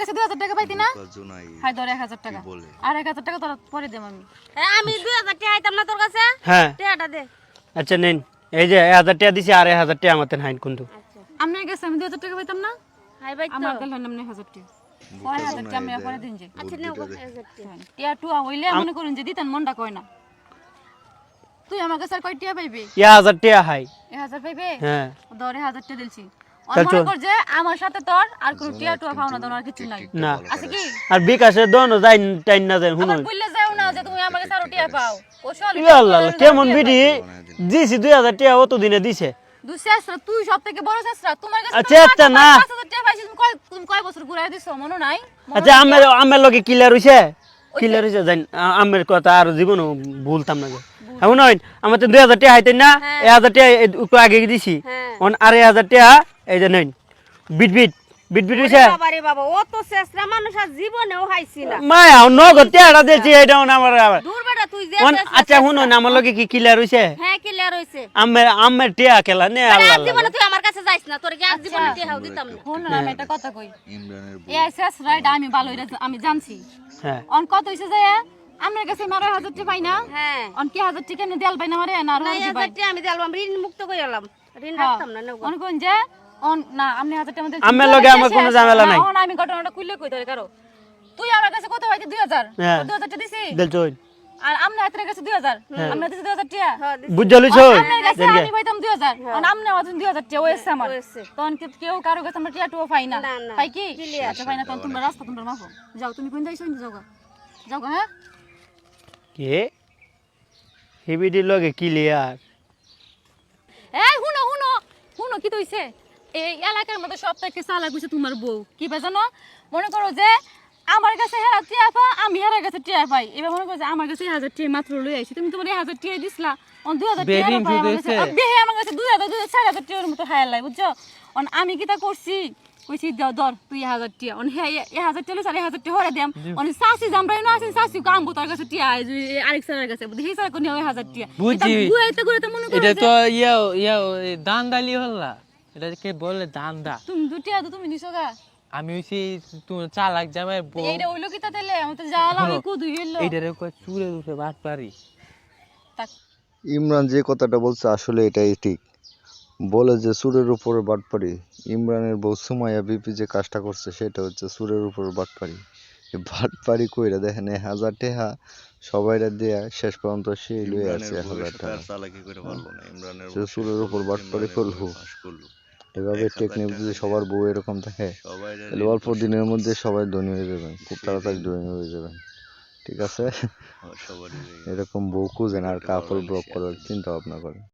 কাছে দুই হাজার টাকা পাইতি না? হাই ধর এক হাজার টাকা। বলে? আর এক হাজার টাকা তোর পরে দেব আমি। হ্যাঁ আমি দুই হাজার টাকা আইতাম না তোর কাছে? হ্যাঁ। টাকাটা দে। আচ্ছা নেন। এই যে এক হাজার টাকা দিছি আর এক হাজার টাকা আমাদের হাইন কিন্তু আচ্ছা। আপনার কাছে আমি দুই হাজার টাকা পাইতাম না? হাই ভাই তো। আমার গেল টাকা। পরে হাজার টাকা আমি পরে দিন যে। আচ্ছা নেও গো, টাকা। টিয়া টুয়া হইলে মনে করুন যে দিতেন মনটা কয় না। তুই আমার কাছে কয় টিয়া পাইবি? এক হাজার টাকা হাই। এক হাজার পাইবে? হ্যাঁ। ধরে হাজার টাকা দিলছি। চল, চল। কর যে আমার সাথে তোর আর কোনো টিয়া টুয়া পাও না আর কিছু নাই। না। আছে কি? আর বিকাশের দোনো যাই টাইন না যায় আবার শুনুন যাও না যে তুমি আমার কাছে টিয়া পাও। কৌশল আল্লাহ আল্লাহ, কেমন বিডি দিছি দুই হাজার টাকা অত দিনে দিছে। তুই সব থেকে বড় তোমার কাছে আচ্ছা, আচ্ছা, না। পাঁচ হাজার টাকা পাইছিস তুমি কয় বছর ঘুরাই দিছো? মনে নাই? আচ্ছা আমের আমের লগে কিলার হইছে? কিলার হইছে জান আমের কথা আর জীবনও ভুলতাম না যে। এমন আমার তো দুই হাজার টাকা হাইতেন না এক হাজার টাকা আগে দিছি। হ্যাঁ। অন আর এক হাজার টাকা এই যে নেন বিট বিট বিট বিট হইছে। বাবা বাবা ও তো শেষরা মানুষ আর জীবনেও হাইছি না। মায়া নগদ টাকাটা দিয়েছি এটা আমার আবার। দূর বেটা তুই যে আচ্ছা শুনুন আমার লগে কি কিলার হইছে? হ্যাঁ ক্লিয়ার হইছে। আমের আমের টিয়া খেলা নে আল্লাহ আর জীবনে তুই আমার কাছে যাইস না তোর কি আর জীবনে টিহাও দিতাম না? শোন না, আমি একটা কথা কই। ইমরানের এই শেষরা এটা আমি ভালো এটা আমি জানছি। হ্যাঁ। অন কত হইছে যে আমার কাছে মারো হাজার টাকা পাই না? হ্যাঁ। অন কি হাজার টাকা নিয়ে দেয়াল পাই না মারে? না আর হাজার টাকা আমি দিলাম ঋণ মুক্ত করে এলাম ঋণ হ্যাঁ। রাখতাম না অন কোন যে অন না আমি হাজার মধ্যে আমের লগে আমার কোনো ঝামেলা নাই। আমি ঘটনাটা খুললে কই তোরে কারও। তুই আমার কাছে কত পাইতি দুই হাজার। হ্যাঁ। দিছি। দিল আর আমনে হাতের কাছে দিছি হ্যাঁ। বুঝা লইছো আমি পাইতাম আর আমনে আমার তখন কি- কেউ কারও কাছে আমরা টিয়া টুয়া পাই না? না, না। পাই কি? আচ্ছা পাই না তখন তোমরা রাস্তা তোমরা মাফো যাও তুমি কোন যাইছো যাও গা। যাও গা হ্যাঁ? কে? হিবিডির লগে কিলিয়ার এই শুনো শুনো। শুনো কি তৈছে এই এলাকার মধ্যে সব থেকে চালা কইছে তোমার বউ। কি পাই জানো? মনে করো যে আমার কাছে হেরা টিয়া পা আমি হেরার কাছে টিয়া পাই। এবার মনে করো যে আমার কাছে হাজার টিয়া মাত্র লই আইছি। তুমি তোমার হাজার টিয়া দিছিলা। অন দুই হাজার টিয়া পাই আমার কাছে। বেহে আমার কাছে দুই হাজার দুই চার হাজার টিয়ার মতো হায়ার লাই বুঝছ? অন আমি কিতা করছি? কইছি দাও ধর তুই হাজার টিয়া। অন হ্যাঁ এই হাজার টিয়া এই হাজার টিয়া হরে দেম অন সাসি জামরাই না আছেন সাসি কাম তার কাছে টিয়া আই আরেক স্যারের কাছে। বুঝি স্যার কোন হাজার টিয়া। মনে করো এটা তো ইয়া ইয়া দান দালি হল্লা। এটাকে বলে দান্দা। তুমি দুটিয়া তো তুমি নিছো গা। আমি হইছি তোমার চালাক জামাই বউ। এইটা হইল কি আমি তো কুদু হইল। এইটারে কয় চুরে উঠে বাট পারি ইমরান যে কথাটা বলছে আসলে এটাই ঠিক। বলে যে সুরের উপরে বাটপারি ইমরানের বউ সুমাইয়া বিপি যে কাজটা করছে সেটা হচ্ছে সুরের উপরে বাটপারি এই বাটপারি কইরা দেখেন এই হাজার টেহা সবাইরা দিয়ে শেষ পর্যন্ত সেই লয়ে আছে হাজার টাকা। সুরের উপর বাটপারি করল। এভাবে টেকনিক যদি সবার বউ এরকম থাকে তাহলে অল্প দিনের মধ্যে সবাই ধনী হয়ে যাবেন খুব তাড়াতাড়ি ধনী হয়ে যাবেন ঠিক আছে? এরকম বউ খুঁজেন আর কাপড় ব্লক করার চিন্তা ভাবনা করেন।